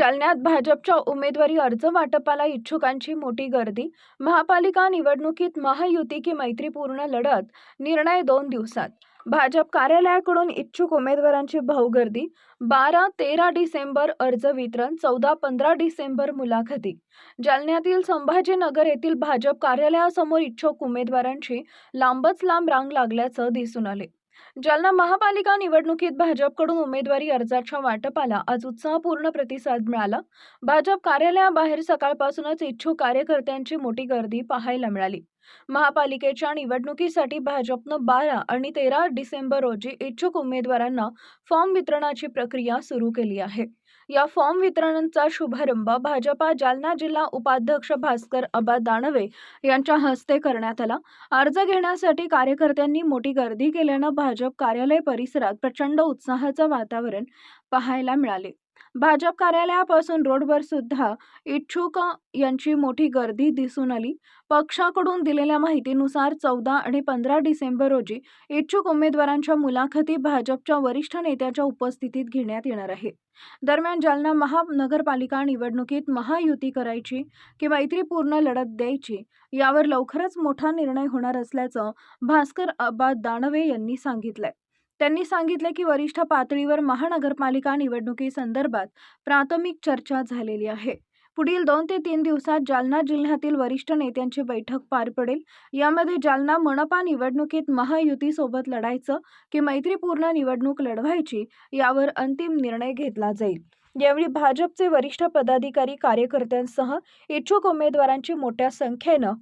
जालन्यात भाजपच्या उमेदवारी अर्ज वाटपाला इच्छुकांची मोठी गर्दी. महापालिका निवडणुकीत महायुती की मैत्रीपूर्ण लढत? निर्णय दोन दिवसात. भाजप कार्यालयाकडून इच्छुक उमेदवारांची भाऊगर्दी. बारा तेरा डिसेंबर अर्ज वितरण चौदा पंधरा डिसेंबर मुलाखती. जालन्यातील संभाजीनगर येथील भाजप कार्यालयासमोर इच्छुक उमेदवारांची लांबच लांब रांग लागल्याचं दिसून आले. जालना महापालिका निवडणुकीत भाजपकडून उमेदवारी अर्जाच्या वाटपाला आज उत्साहपूर्ण प्रतिसाद मिळाला. भाजप कार्यालयाबाहेर सकाळपासूनच इच्छुक कार्यकर्त्यांची मोठी गर्दी पाहायला मिळाली. महापालिकेच्या निवडणुकीसाठी भाजपनं बारा आणि तेरा डिसेंबर रोजी इच्छुक उमेदवारांना फॉर्म वितरणाची प्रक्रिया सुरू केली आहे. या फॉर्म वितरणाचा शुभारंभ भाजपा जालना जिल्हा उपाध्यक्ष भास्कर अबा दानवे यांच्या हस्ते करण्यात आला. अर्ज घेण्यासाठी कार्यकर्त्यांनी मोठी गर्दी केल्यानं भाजप कार्यालय परिसरात प्रचंड उत्साहाचं वातावरण पाहायला मिळाले. भाजप कार्यालयापासून रोडवर सुद्धा इच्छुक यांची मोठी गर्दी दिसून आली. पक्षाकडून दिलेल्या माहितीनुसार चौदा आणि पंधरा डिसेंबर रोजी इच्छुक उमेदवारांच्या मुलाखती भाजपच्या वरिष्ठ नेत्याच्या उपस्थितीत घेण्यात येणार आहे दरम्यान जालना महानगरपालिका निवडणुकीत महायुती करायची की मैत्रीपूर्ण लढत द्यायची यावर लवकरच मोठा निर्णय होणार असल्याचं भास्कर अब्बा दानवे यांनी सांगितलंय. त्यांनी सांगितले की वरिष्ठ पातळीवर महानगरपालिका निवडणुकीसंदर्भात प्राथमिक चर्चा झालेली आहे. पुढील दोन ते तीन दिवसात जालना जिल्ह्यातील वरिष्ठ नेत्यांची बैठक पार पडेल. यामध्ये जालना मनपा निवडणुकीत महायुतीसोबत लढायचं की मैत्रीपूर्ण निवडणूक लढवायची यावर अंतिम निर्णय घेतला जाईल. यावेळी भाजपचे वरिष्ठ पदाधिकारी कार्यकर्त्यांसह इच्छुक उमेदवारांची मोठ्या संख्येनं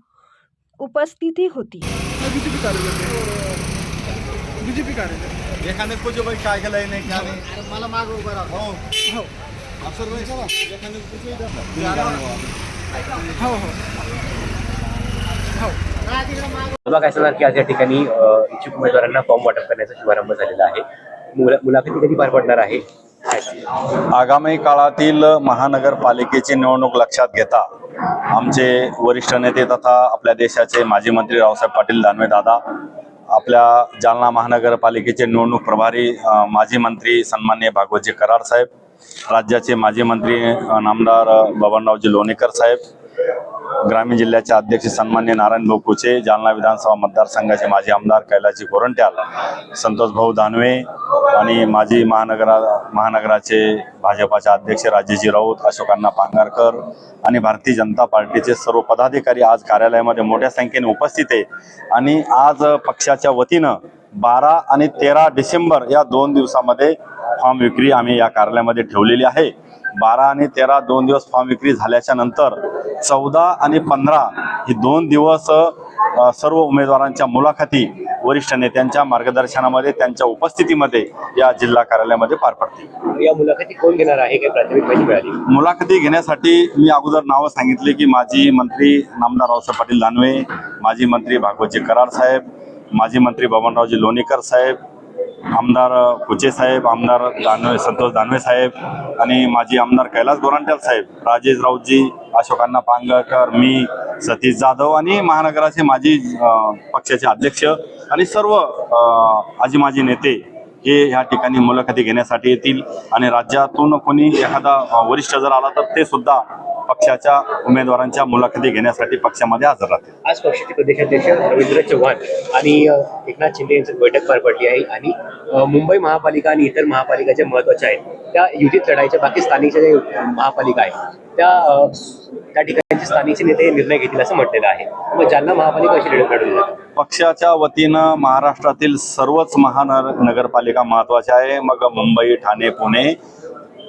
उपस्थिती होती. बीजेपी कार्यकर्ते. बीजेपी कार्यकर्ते. एखादे भाई काय केलंय नाही काय नाही. मला माग उभं राहा. हो. हो. एखादे हो हो. हो. तुला काय सांगणार की आज या ठिकाणी अ, इच्छुक उमेदवारांना फॉर्म वाटप करण्याचा शुभारंभ झालेला आहे. मुला- मुलाखती कधी पार पडणार आहे? काय? आगामी काळातील महानगरपालिकेची निवडणूक लक्षात घेता आमचे वरिष्ठ नेते तथा आपल्या देशाचे माजी मंत्री रावसाहेब पाटील दानवे दादा आपल्या जालना महानगरपालिकेचे निवडणूक प्रभारी माजी मंत्री सन्मान्य भागवतजी कराड साहेब राज्याचे माजी मंत्री नामदार बबनरावजी लोणेकर साहेब ग्रामीण जिल्ह्याचे अध्यक्ष सन्मान्य नारायण भाऊ कुचे जालना विधानसभा मतदारसंघाचे माजी आमदार कैलाजी गोरंट्याल संतोष भाऊ दानवे आणि माजी महानगरा महानगराचे भाजपाचे अध्यक्ष राजेजी राऊत अशोकांना पांगारकर आणि भारतीय जनता पार्टीचे सर्व पदाधिकारी आज कार्यालयामध्ये मोठ्या संख्येने उपस्थित आहे. आणि आज पक्षाच्या वतीनं बारा आणि तेरा डिसेंबर या दोन दिवसामध्ये फॉर्म विक्री आम्ही या कार्यालयामध्ये ठेवलेली आहे. बारा आणि तेरा दोन दिवस फॉर्म विक्री झाल्याच्यानंतर चौदा आणि पंधरा ही दोन दिवस सर्व उमेदवारांच्या मुलाखती वरिष्ठ नेत्यांच्या मार्गदर्शनामध्ये त्यांच्या उपस्थितीमध्ये या जिल्हा कार्यालयामध्ये पार पडतील. या मुलाखती कोण घेणार आहे काही प्राथमिक माहिती मिळाली. मुलाखती घेण्यासाठी मी अगोदर नावं सांगितली की माजी मंत्री नामदार रावसाहेब पाटील दानवे माजी मंत्री भागवतजी कराड साहेब माजी मंत्री बबनरावजी लोणीकर साहेब आमदार कुचे साहेब आमदार दानवे संतोष दानवे साहेब आणि माजी आमदार कैलास गोरांट्याल साहेब राजेश राऊतजी अशोकांना पांगळकर मी सतीश जाधव आणि महानगराचे माजी पक्षाचे अध्यक्ष आणि सर्व आजी माजी नेते हे ह्या ठिकाणी मुलाखती घेण्यासाठी येतील आणि राज्यातून कोणी एखादा वरिष्ठ जर आला तर ते सुद्धा पक्षाच्या उमेदवारांच्या मुलाखती घेण्यासाठी पक्षामध्ये हजर राहतील. आज पक्षाचे प्रदेशाध्यक्ष रवींद्र चव्हाण आणि एकनाथ शिंदे यांची बैठक पार पडली आहे आणि मुंबई महापालिका आणि इतर महापालिका ज्या महत्त्वाच्या आहेत त्या युतीत लढायच्या बाकी स्थानिकच्या ज्या महापालिका आहेत त्या त्या ठिकाणचे स्थानिकचे नेते निर्णय घेतील असं म्हटलेलं आहे. मग जालना महापालिका अशी लढत लढवली जाते पक्षाच्या वतीनं महाराष्ट्रातील सर्वच महानगरपालिका महत्त्वाच्या आहे. मग मुंबई ठाणे पुणे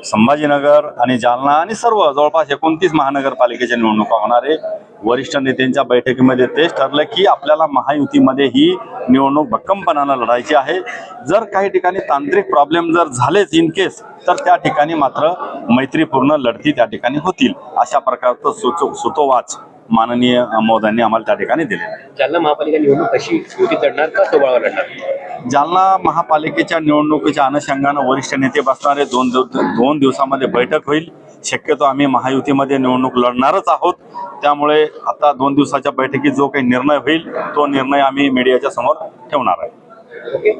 संभाजीनगर आणि जालना आणि सर्व जवळपास एकोणतीस महानगरपालिकेच्या निवडणुका होणार आहे. वरिष्ठ नेत्यांच्या बैठकीमध्ये तेच ठरलं की आपल्याला महायुतीमध्ये ही निवडणूक भक्कमपणानं लढायची आहे. जर काही ठिकाणी तांत्रिक प्रॉब्लेम जर झालेच इन केस तर त्या ठिकाणी मात्र मैत्रीपूर्ण लढती त्या ठिकाणी होतील. अशा प्रकारचं सुचो सुतोवाच. माननीय मोदयांनी आम्हाला त्या ठिकाणी दिलेला आहे. जालना महापालिका निवडणूक कशी युतीत लढणार का सोबळावर लढणार जालना महापालिकेच्या निवडणुकीच्या अनुषंगानं वरिष्ठ नेते बसणारे दोन दोन दिवसामध्ये बैठक होईल. शक्यतो आम्ही महायुतीमध्ये निवडणूक लढणारच आहोत. त्यामुळे आता दोन दिवसाच्या बैठकीत जो काही निर्णय होईल तो निर्णय आम्ही मीडियाच्या समोर ठेवणार आहे.